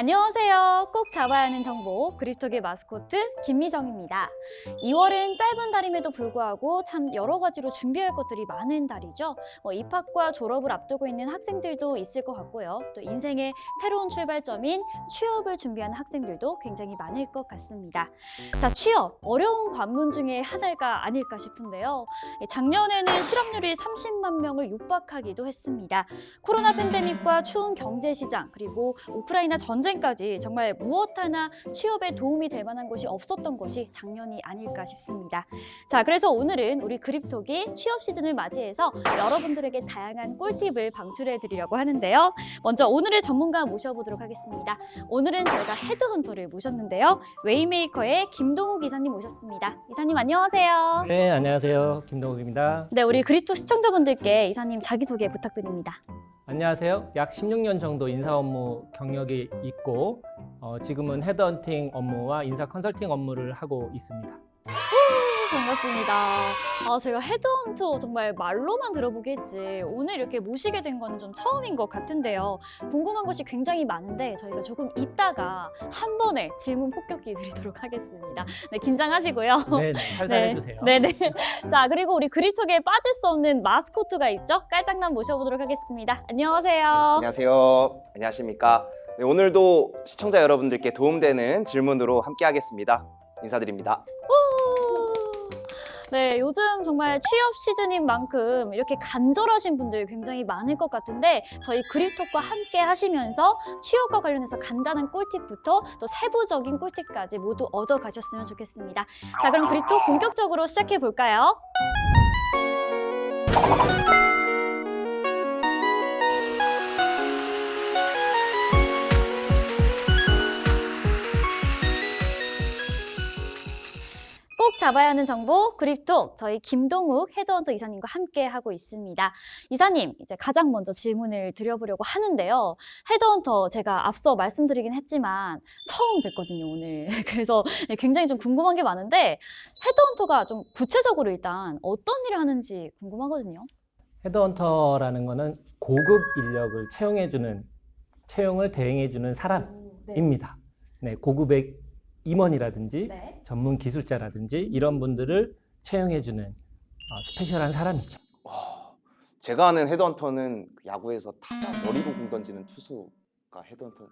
안녕하세요. 꼭 잡아야 하는 정보 그립톡의 마스코트 김미정입니다. 2월은 짧은 달임에도 불구하고 참 여러 가지로 준비할 것들이 많은 달이죠. 뭐 입학과 졸업을 앞두고 있는 학생들도 있을 것 같고요. 또 인생의 새로운 출발점인 취업을 준비하는 학생들도 굉장히 많을 것 같습니다. 자, 취업 어려운 관문 중에 하나가 아닐까 싶은데요. 예, 작년에는 실업률이 30만 명을 육박하기도 했습니다. 코로나 팬데믹과 추운 경제 시장 그리고 우크라이나 전쟁 까지 정말 무엇 하나 취업에 도움이 될 만한 것이 없었던 것이 작년이 아닐까 싶습니다. 자, 그래서 오늘은 우리 그립톡이 취업 시즌을 맞이해서 여러분들에게 다양한 꿀팁을 방출해 드리려고 하는데요. 먼저 오늘의 전문가 모셔보도록 하겠습니다. 오늘은 저희가 헤드헌터를 모셨는데요. 웨이메이커의 김동욱 이사님 모셨습니다. 이사님 안녕하세요. 네, 안녕하세요. 김동욱입니다. 네, 우리 그립톡 시청자분들께 이사님 자기소개 부탁드립니다. 안녕하세요. 약 16년 정도 인사 업무 경력이 있고 어, 지금은 헤드헌팅 업무와 인사 컨설팅 업무를 하고 있습니다. 반갑습니다. 아, 제가 헤드헌터 정말 말로만 들어보기 했지 오늘 이렇게 모시게 된 거는 좀 처음인 것 같은데요. 궁금한 것이 굉장히 많은데 저희가 조금 이따가 한 번에 질문 폭격기 드리도록 하겠습니다. 네, 긴장하시고요. 네, 네, 살살 해주세요. 네네. 자, 그리고 우리 그립톡에 빠질 수 없는 마스코트가 있죠? 깔짝남 모셔보도록 하겠습니다. 안녕하세요. 안녕하세요. 안녕하십니까. 네, 오늘도 시청자 여러분들께 도움되는 질문으로 함께 하겠습니다. 인사드립니다. 네, 요즘 정말 취업 시즌인 만큼 이렇게 간절하신 분들 굉장히 많을 것 같은데 저희 그립톡과 함께 하시면서 취업과 관련해서 간단한 꿀팁부터 또 세부적인 꿀팁까지 모두 얻어 가셨으면 좋겠습니다. 자, 그럼 그립톡 본격적으로 시작해 볼까요? 잡아야 하는 정보 그립톡 저희 김동욱 헤드헌터 이사님과 함께 하고 있습니다. 이사님 이제 가장 먼저 질문을 드려보려고 하는데요. 헤드헌터 제가 앞서 말씀드리긴 했지만 처음 뵀거든요 오늘. 그래서 굉장히 좀 궁금한 게 많은데 헤드헌터가 좀 구체적으로 일단 어떤 일을 하는지 궁금하거든요. 헤드헌터라는 거는 고급 인력을 채용해주는 채용을 대행해주는 사람입니다. 네, 고급의 임원이라든지 네. 전문 기술자라든지 이런 분들을 채용해주는 어, 스페셜한 사람이죠. 와, 제가 아는 헤드헌터는 그 야구에서 타자 머리로 공 던지는 투수 가 헤드헌터.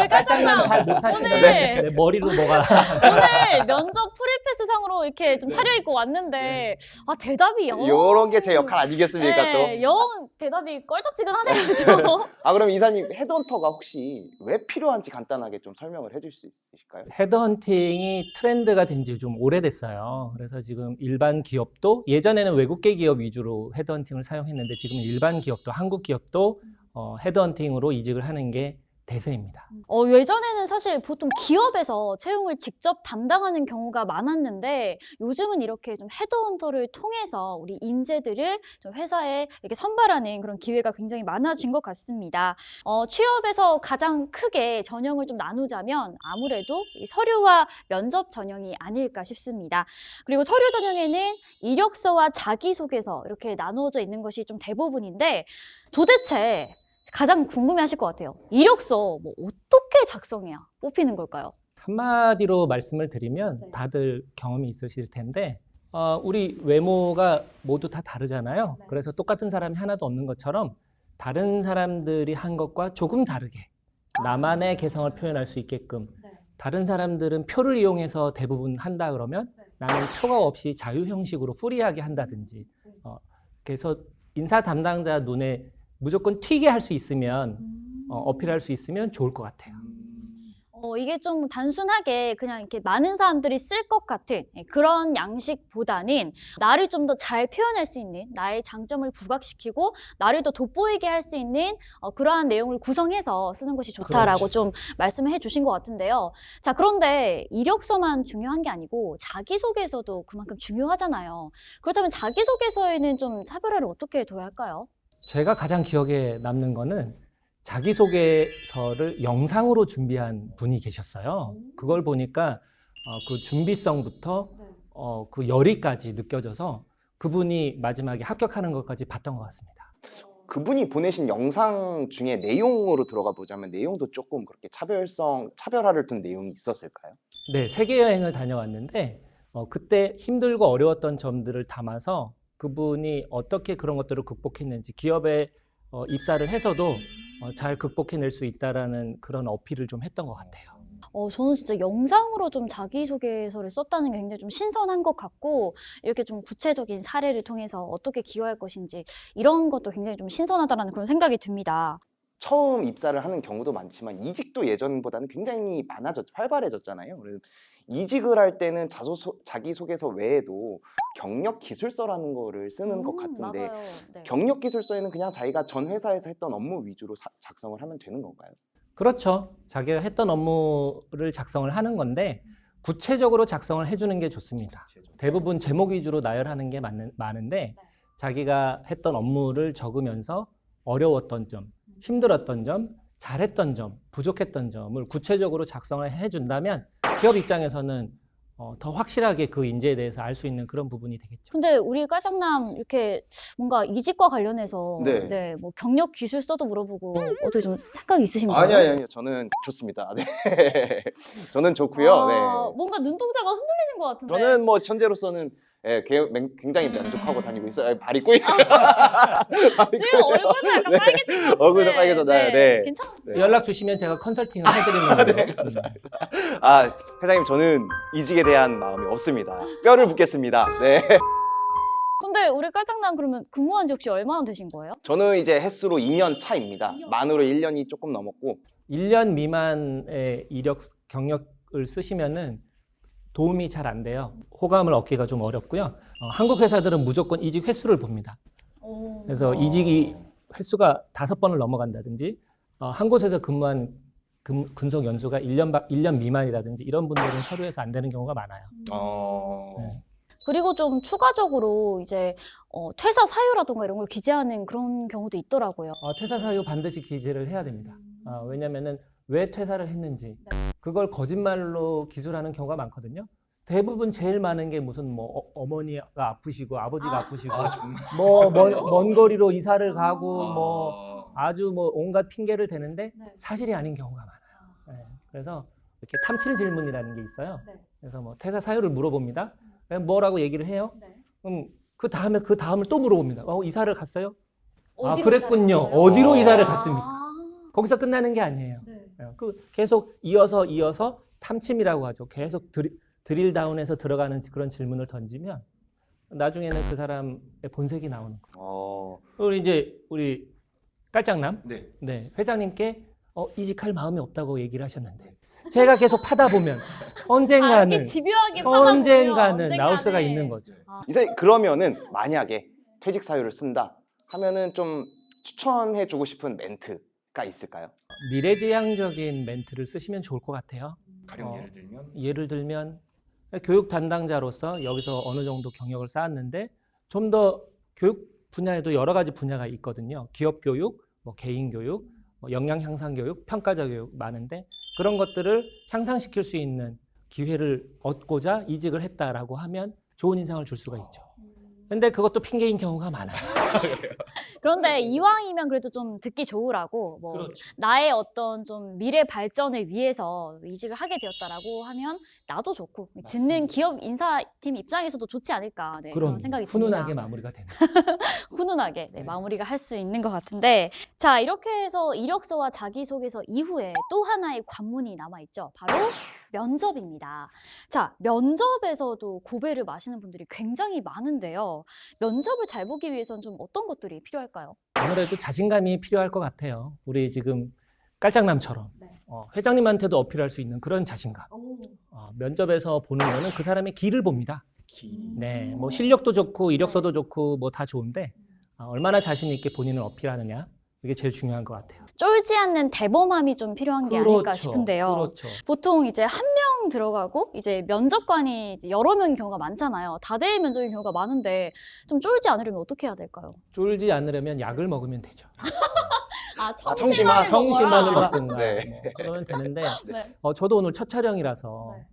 우리 깔짝남 잘 못하시는데 오늘- 네, 머리로 뭐가 오늘 면접 프리패스 상으로 이렇게 좀 차려입고 왔는데 아 대답이 영 이런 게 제 역할 아니겠습니까 네, 또? 영 대답이 껄쩍지근하네요, 그죠? 아 그럼 이사님 헤드헌터가 혹시 왜 필요한지 간단하게 좀 설명을 해줄 수 있으실까요? 헤드헌팅이 트렌드가 된 지 좀 오래됐어요. 그래서 지금 일반 기업도 예전에는 외국계 기업 위주로 헤드헌팅을 사용했는데 지금 일반 기업도 한국 기업도 어, 헤드헌팅으로 이직을 하는 게 대세입니다. 어, 예전에는 사실 보통 기업에서 채용을 직접 담당하는 경우가 많았는데 요즘은 이렇게 좀 헤드헌터를 통해서 우리 인재들을 좀 회사에 이렇게 선발하는 그런 기회가 굉장히 많아진 것 같습니다. 어, 취업에서 가장 크게 전형을 좀 나누자면 아무래도 이 서류와 면접 전형이 아닐까 싶습니다. 그리고 서류 전형에는 이력서와 자기소개서 이렇게 나누어져 있는 것이 좀 대부분인데 도대체 가장 궁금해하실 것 같아요. 이력서 뭐 어떻게 작성해야 뽑히는 걸까요? 한마디로 말씀을 드리면 네. 다들 경험이 있으실 텐데 어, 우리 외모가 모두 다 다르잖아요. 네. 그래서 똑같은 사람이 하나도 없는 것처럼 다른 사람들이 한 것과 조금 다르게 나만의 개성을 표현할 수 있게끔 네. 다른 사람들은 표를 이용해서 대부분 한다 그러면 네. 나는 표가 없이 자유 형식으로 프리하게 한다든지 네. 어, 그래서 인사 담당자 눈에 무조건 튀게 할 수 있으면 어, 어필할 수 있으면 좋을 것 같아요. 어, 이게 좀 단순하게 그냥 이렇게 많은 사람들이 쓸 것 같은 예, 그런 양식보다는 나를 좀 더 잘 표현할 수 있는 나의 장점을 부각시키고 나를 더 돋보이게 할 수 있는 어, 그러한 내용을 구성해서 쓰는 것이 좋다라고 그렇죠. 좀 말씀을 해주신 것 같은데요. 자 그런데 이력서만 중요한 게 아니고 자기소개서도 그만큼 중요하잖아요. 그렇다면 자기소개서에는 좀 차별화를 어떻게 둬야 할까요? 제가 가장 기억에 남는 거는 자기소개서를 영상으로 준비한 분이 계셨어요. 그걸 보니까 어, 그 준비성부터 어, 그 열의까지 느껴져서 그분이 마지막에 합격하는 것까지 봤던 것 같습니다. 그분이 보내신 영상 중에 내용으로 들어가 보자면 내용도 조금 그렇게 차별성, 차별화를 둔 내용이 있었을까요? 네, 세계 여행을 다녀왔는데 어, 그때 힘들고 어려웠던 점들을 담아서 그분이 어떻게 그런 것들을 극복했는지 기업에 어, 입사를 해서도 어, 잘 극복해낼 수 있다라는 그런 어필을 좀 했던 것 같아요. 어, 저는 진짜 영상으로 좀 자기소개서를 썼다는 게 굉장히 좀 신선한 것 같고, 이렇게 좀 구체적인 사례를 통해서 어떻게 기여할 것인지, 이런 것도 굉장히 좀 신선하다는 그런 생각이 듭니다. 처음 입사를 하는 경우도 많지만 이직도 예전보다는 굉장히 많아졌, 활발해졌잖아요. 그래서 이직을 할 때는 자소, 자기소개서 외에도 경력 기술서라는 거를 쓰는 것 음, 같은데 맞아요. 네. 경력 기술서에는 그냥 자기가 전 회사에서 했던 업무 위주로 사- 작성을 하면 되는 건가요? 그렇죠. 자기가 했던 업무를 작성을 하는 건데 구체적으로 작성을 해주는 게 좋습니다. 대부분 제목 위주로 나열하는 게 많은, 많은데 자기가 했던 업무를 적으면서 어려웠던 점, 힘들었던 점, 잘했던 점, 부족했던 점을 구체적으로 작성을 해준다면 기업 입장에서는 어, 더 확실하게 그 인재에 대해서 알 수 있는 그런 부분이 되겠죠. 근데 우리 깔짝남 이렇게 뭔가 이직과 관련해서 네. 네, 뭐 경력 기술서도 물어보고 어떻게 좀 생각이 있으신가요? 아니 아니 아니요. 저는 좋습니다. 네. 저는 좋고요. 아, 네. 뭔가 눈동자가 흔들리는 것 같은데. 저는 뭐 현재로서는 예, 개- 맹- 굉장히 만족하고 다니고 있어요. 아, 발이 꼬이. 지금 얼굴도 약간 네. 같은데. 얼굴도 빨개졌나요? 네. 괜찮아요. 네. 연락 주시면 제가 컨설팅을 해드리는 거예요. 음. 아, 회장님 저는 이직에 대한 마음이 없습니다. 뼈를 묻겠습니다. 네. 근데 우리 깔짝남 그러면 근무한 지 혹시 얼마나 되신 거예요? 저는 이제 횟수로 2년 차입니다. 2년. 만으로 1년이 조금 넘었고 1년 미만의 이력 경력을 쓰시면은 도움이 잘 안 돼요. 호감을 얻기가 좀 어렵고요. 어, 한국 회사들은 무조건 이직 횟수를 봅니다. 그래서 어. 이직이 횟수가 다섯 번을 넘어간다든지 어, 한 곳에서 근무한 근, 근속 연수가 1년, 바, 1년 미만이라든지 이런 분들은 서류에서 안 되는 경우가 많아요. 어... 네. 그리고 좀 추가적으로 이제 어, 퇴사 사유라던가 이런 걸 기재하는 그런 경우도 있더라고요. 어, 퇴사 사유 반드시 기재를 해야 됩니다. 어, 왜냐면은 왜 퇴사를 했는지 그걸 거짓말로 기술하는 경우가 많거든요. 대부분 제일 많은 게 무슨 뭐 어, 머니가 아프시고 아버지가 아. 아. 프시고 정말. 뭐 먼 거리로 이사를 가고 아. 뭐 아주 뭐 온갖 핑계를 대는데 네. 사실이 아닌 경우가 많아요. 네, 그래서 이렇게 탐칠 질문이라는 게 있어요. 네. 그래서 뭐 퇴사 사유를 물어봅니다. 뭐라고 얘기를 해요? 네. 그럼 그 다음에 그 다음을 또 물어봅니다. 어, 이사를 갔어요? 아, 어디로 그랬군요. 이사를? 어디로 아. 이사를 갔습니까? 아. 거기서 끝나는 게 아니에요. 네. 어, 그 계속 이어서 이어서 탐침이라고 하죠. 계속 드리, 드릴 다운해서 들어가는 그런 질문을 던지면 나중에는 그 사람의 본색이 나오는 거예요. 어... 우리 이제 우리 깔짝남 네. 네, 회장님께 어, 이직할 마음이 없다고 얘기를 하셨는데 제가 계속 파다 보면 아, 언젠가는 이렇게 집요하게 파다 보면 언젠가는 나올 수가 있는 거죠. 이제 그러면은 만약에 퇴직 사유를 쓴다 하면은 좀 추천해 주고 싶은 멘트가 있을까요? 미래지향적인 멘트를 쓰시면 좋을 것 같아요. 가령 어. 예를 들면 예를 들면 교육 담당자로서 여기서 어느 정도 경력을 쌓았는데 좀 더 교육 분야에도 여러 가지 분야가 있거든요. 기업 교육, 뭐 개인 교육, 뭐 역량 향상 교육, 평가자 교육 많은데 그런 것들을 향상시킬 수 있는 기회를 얻고자 이직을 했다라고 하면 좋은 인상을 줄 수가 있죠. 근데 그것도 핑계인 경우가 많아요. 그런데 이왕이면 그래도 좀 듣기 좋으라고 뭐 그렇죠. 나의 어떤 좀 미래 발전을 위해서 이직을 하게 되었다라고 하면 나도 좋고 듣는 맞습니다. 기업 인사팀 입장에서도 좋지 않을까 네, 그런 그럼 생각이 훈훈하게 듭니다. 마무리가 되는. 훈훈하게 네, 네. 마무리가 할 수 있는 것 같은데 자 이렇게 해서 이력서와 자기소개서 이후에 또 하나의 관문이 남아 있죠. 바로 면접입니다. 자 면접에서도 고배를 마시는 분들이 굉장히 많은데요. 면접을 잘 보기 위해선 좀 어떤 것들이 필요할까요? 아무래도 자신감이 필요할 것 같아요. 우리 지금 깔짝남처럼 네. 어, 회장님한테도 어필할 수 있는 그런 자신감. 어, 면접에서 보는 거는 그 사람의 길을 봅니다. 네, 뭐 실력도 좋고 이력서도 좋고 뭐 다 좋은데 어, 얼마나 자신 있게 본인을 어필하느냐 이게 제일 중요한 것 같아요. 쫄지 않는 대범함이 좀 필요한 게 아닐까 싶은데요. 그렇죠. 보통 이제 한 명 들어가고 이제 면접관이 이제 여러 명의 경우가 많잖아요. 다대일 면접인 경우가 많은데 좀 쫄지 않으려면 어떻게 해야 될까요? 쫄지 않으려면 약을 먹으면 되죠. 아, 청심환, 성심만을 먹어라. 먹든가 네. 뭐 그러면 되는데 네. 어, 저도 오늘 첫 촬영이라서 네.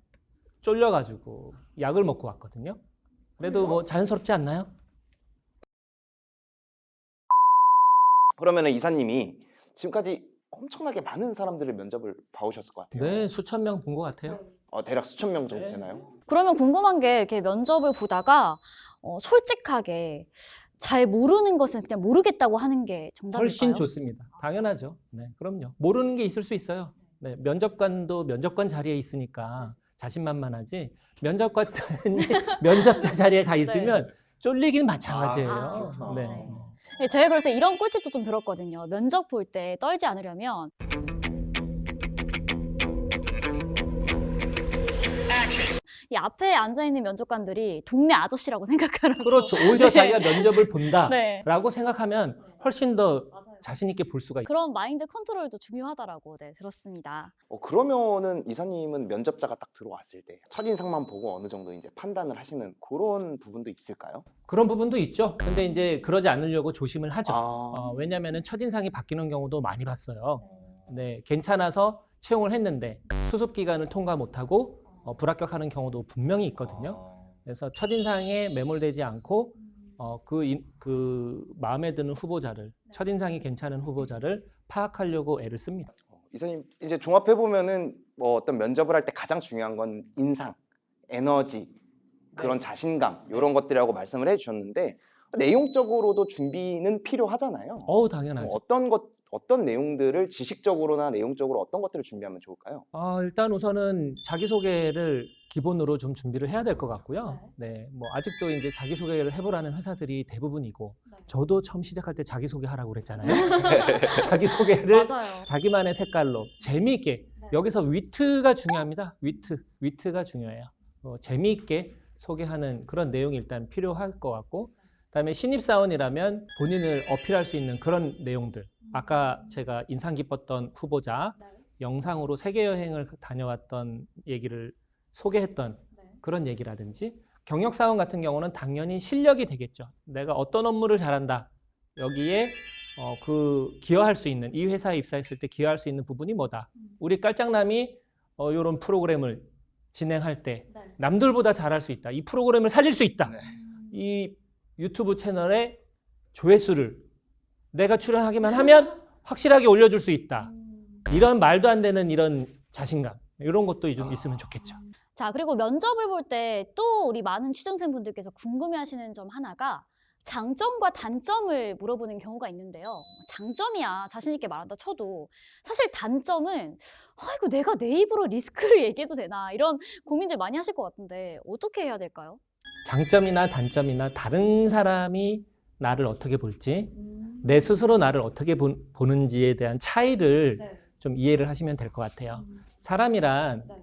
쫄려가지고 약을 먹고 왔거든요. 그래도 뭐 자연스럽지 않나요? 그러면은 이사님이 지금까지 엄청나게 많은 사람들을 면접을 봐오셨을 것 같아요. 네, 수천 명 본 것 같아요. 어, 대략 수천 명 정도 네. 되나요? 그러면 궁금한 게 이렇게 면접을 보다가 어, 솔직하게 잘 모르는 것은 그냥 모르겠다고 하는 게 정답일까요? 훨씬 좋습니다. 당연하죠. 네, 그럼요. 모르는 게 있을 수 있어요. 네, 면접관도 면접관 자리에 있으니까 자신만만하지. 면접관이 면접자 자리에 가 있으면 쫄리긴 마찬가지예요. 아, 그렇죠. 네. 네. 네, 제가 그래서 이런 꿀팁도 좀 들었거든요. 면접 볼 때 떨지 않으려면 이 앞에 앉아 있는 면접관들이 동네 아저씨라고 생각하라고. 그렇죠. 오히려 네. 자기가 면접을 본다라고 네. 생각하면 훨씬 더 자신 있게 볼 수가 있죠. 그런 마인드 컨트롤도 중요하다라고 네, 들었습니다. 어, 그러면은 이사님은 면접자가 딱 들어왔을 때 첫인상만 보고 어느 정도 이제 판단을 하시는 그런 부분도 있을까요? 그런 부분도 있죠. 근데 이제 그러지 않으려고 조심을 하죠. 아, 어, 왜냐하면 첫인상이 바뀌는 경우도 많이 봤어요. 네, 괜찮아서 채용을 했는데 수습 기간을 통과 못하고 어, 불합격하는 경우도 분명히 있거든요. 그래서 첫인상에 매몰되지 않고 어, 그, 인- 그 마음에 드는 후보자를 첫인상이 괜찮은 후보자를 파악하려고 애를 씁니다. 어, 이사님 이제 종합해 보면은 뭐 어떤 면접을 할 때 가장 중요한 건 인상, 에너지, 그런 자신감 이런 것들이라고 말씀을 해주셨는데 내용적으로도 준비는 필요하잖아요. 뭐 당연하죠. 어떤 것 어떤 내용들을 지식적으로나 내용적으로 어떤 것들을 준비하면 좋을까요? 아, 일단 우선은 자기 소개를 기본으로 좀 준비를 해야 될 것 같고요. 네, 뭐 아직도 이제 자기 소개를 해보라는 회사들이 대부분이고, 저도 처음 시작할 때 자기 소개 하라고 그랬잖아요. 자기 소개를 맞아요. 자기만의 색깔로 재미있게 여기서 위트가 중요합니다. 위트, 위트가 중요해요. 어, 재미있게 소개하는 그런 내용이 일단 필요할 것 같고, 그다음에 신입 사원이라면 본인을 어필할 수 있는 그런 내용들. 아까 제가 인상 깊었던 후보자, 영상으로 세계 여행을 다녀왔던 얘기를 소개했던 그런 얘기라든지 경력 사원 같은 경우는 당연히 실력이 되겠죠. 내가 어떤 업무를 잘한다. 여기에 어, 그 기여할 수 있는 이 회사에 입사했을 때 기여할 수 있는 부분이 뭐다. 우리 깔짝남이 어, 이런 프로그램을 진행할 때 남들보다 잘할 수 있다. 이 프로그램을 살릴 수 있다. 네. 이 유튜브 채널의 조회수를 내가 출연하기만 하면 확실하게 올려줄 수 있다. 이런 말도 안 되는 이런 자신감 이런 것도 좀 있으면 좋겠죠. 자, 그리고 면접을 볼 때 또 우리 많은 취준생분들께서 궁금해하시는 점 하나가 장점과 단점을 물어보는 경우가 있는데요. 장점이야 자신 있게 말한다 쳐도 사실 단점은 아이고 내가 내 입으로 리스크를 얘기해도 되나 이런 고민들 많이 하실 것 같은데 어떻게 해야 될까요? 장점이나 단점이나 다른 사람이 나를 어떻게 볼지 내 스스로 나를 어떻게 보, 는지에 대한 차이를 좀 이해를 하시면 될 것 같아요. 사람이란 네.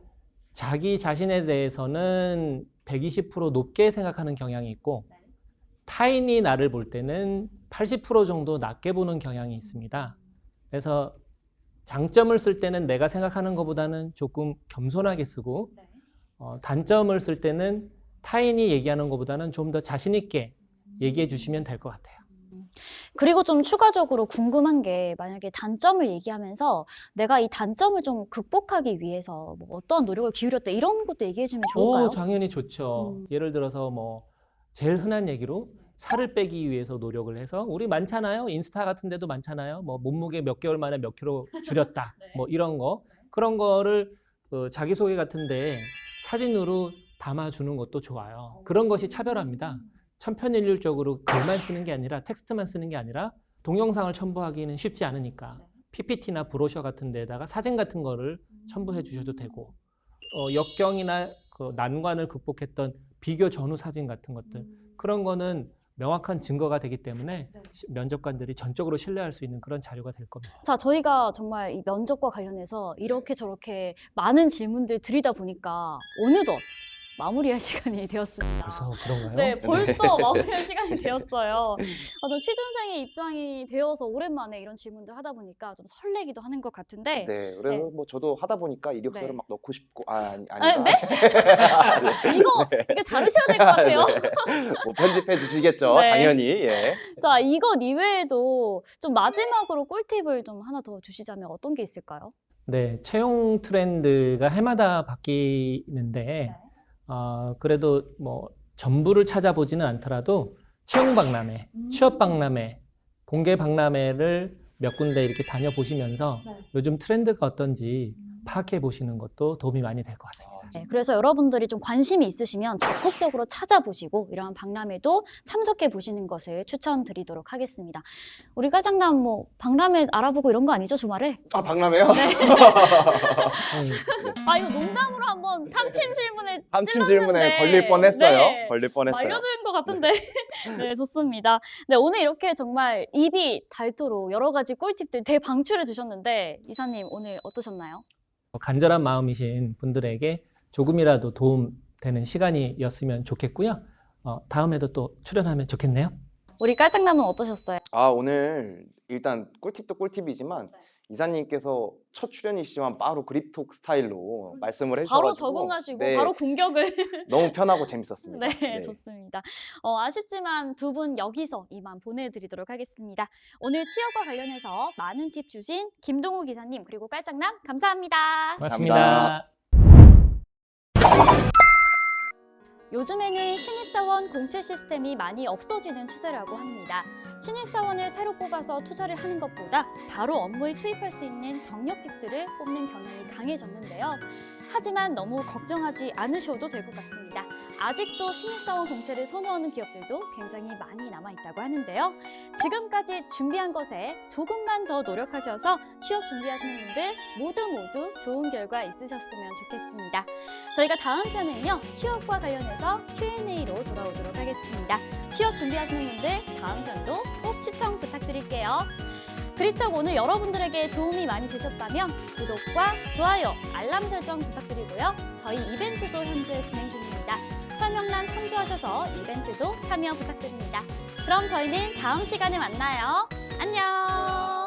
자기 자신에 대해서는 120% 높게 생각하는 경향이 있고 네. 타인이 나를 볼 때는 80% 정도 낮게 보는 경향이 있습니다. 그래서 장점을 쓸 때는 내가 생각하는 것보다는 조금 겸손하게 쓰고 네. 어, 단점을 쓸 때는 타인이 얘기하는 것보다는 좀 더 자신 있게 얘기해 주시면 될 것 같아요. 그리고 좀 추가적으로 궁금한 게 만약에 단점을 얘기하면서 내가 이 단점을 좀 극복하기 위해서 뭐 어떠한 노력을 기울였다 이런 것도 얘기해 주면 좋을까요? 오, 당연히 좋죠. 음. 예를 들어서 뭐 제일 흔한 얘기로 살을 빼기 위해서 노력을 해서 우리 많잖아요. 인스타 같은 데도 많잖아요. 뭐 몸무게 몇 개월 만에 몇 킬로 줄였다. 네. 뭐 이런 거. 그런 거를 그 자기소개 같은 데 사진으로 담아주는 것도 좋아요. 그런 것이 차별합니다. 천편일률적으로 글만 쓰는 게 아니라 텍스트만 쓰는 게 아니라 동영상을 첨부하기는 쉽지 않으니까 PPT나 브로셔 같은 데다가 사진 같은 거를 첨부해 주셔도 되고 어, 역경이나 그 난관을 극복했던 비교 전후 사진 같은 것들 그런 거는 명확한 증거가 되기 때문에 시- 면접관들이 전적으로 신뢰할 수 있는 그런 자료가 될 겁니다. 자, 저희가 정말 이 면접과 관련해서 이렇게 저렇게 많은 질문들 드리다 보니까 어느덧 마무리할 시간이 되었습니다. 벌써 그런가요? 네, 벌써 마무리할 시간이 되었어요. 아, 좀 취준생의 입장이 되어서 오랜만에 이런 질문들 하다 보니까 좀 설레기도 하는 것 같은데 네, 그래서 뭐 저도 하다 보니까 이력서를 네. 막 넣고 싶고 아 아니 아, 아니다. 네? 이거 이거 자르셔야 될 것 같아요. 뭐 편집해 주시겠죠, 네. 당연히. 예. 자, 이것 이외에도 좀 마지막으로 꿀팁을 좀 하나 더 주시자면 어떤 게 있을까요? 네, 채용 트렌드가 해마다 바뀌는데 어, 그래도 뭐 전부를 찾아보지는 않더라도 채용 박람회, 취업 박람회 공개 박람회를 몇 군데 이렇게 다녀보시면서 네. 요즘 트렌드가 어떤지 파악해 보시는 것도 도움이 많이 될 것 같습니다. 네, 그래서 여러분들이 좀 관심이 있으시면 적극적으로 찾아보시고 이러한 박람회도 참석해 보시는 것을 추천드리도록 하겠습니다. 우리 과장남 뭐 박람회 알아보고 이런 거 아니죠 주말에? 아 박람회요? 음, 아 이거 농담으로 한번 탐침 질문에 탐침 찔렀는데. 질문에 걸릴 뻔했어요. 네. 걸릴 뻔했어요. 말려드는 것 같은데. 네, 좋습니다. 네, 오늘 이렇게 정말 입이 닳도록 여러 가지 꿀팁들 대방출해 주셨는데 이사님 오늘 어떠셨나요? 간절한 마음이신 분들에게 조금이라도 도움되는 시간이었으면 좋겠고요. 어, 다음에도 또 출연하면 좋겠네요. 우리 깔짝남은 어떠셨어요? 아 오늘 일단 꿀팁도 꿀팁이지만 네. 이사님께서 첫 출연이시지만 바로 그립톡 스타일로 말씀을 해주셔가지고 음. 바로 적응하시고 네, 바로 공격을 너무 편하고 재밌었습니다. 네, 좋습니다. 어, 아쉽지만 두 분 여기서 이만 보내드리도록 하겠습니다. 오늘 취업과 관련해서 많은 팁 주신 김동우 기사님 그리고 깔짝남 감사합니다. 고맙습니다. 요즘에는 신입사원 공채 시스템이 많이 없어지는 추세라고 합니다. 신입사원을 새로 뽑아서 투자를 하는 것보다 바로 업무에 투입할 수 있는 경력직들을 뽑는 경향이 강해졌는데요. 하지만 너무 걱정하지 않으셔도 될 것 같습니다. 아직도 신입사원 공채를 선호하는 기업들도 굉장히 많이 남아있다고 하는데요. 지금까지 준비한 것에 조금만 더 노력하셔서 취업 준비하시는 분들 모두 모두 좋은 결과 있으셨으면 좋겠습니다. 저희가 다음 편은요 취업과 관련해 서 Q&A로 돌아오도록 하겠습니다. 취업 준비하시는 분들 다음 편도 꼭 시청 부탁드릴게요. 그립톡 오늘 여러분들에게 도움이 많이 되셨다면 구독과 좋아요, 알람 설정 부탁드리고요. 저희 이벤트도 현재 진행 중입니다. 설명란 참조하셔서 이벤트도 참여 부탁드립니다. 그럼 저희는 다음 시간에 만나요. 안녕!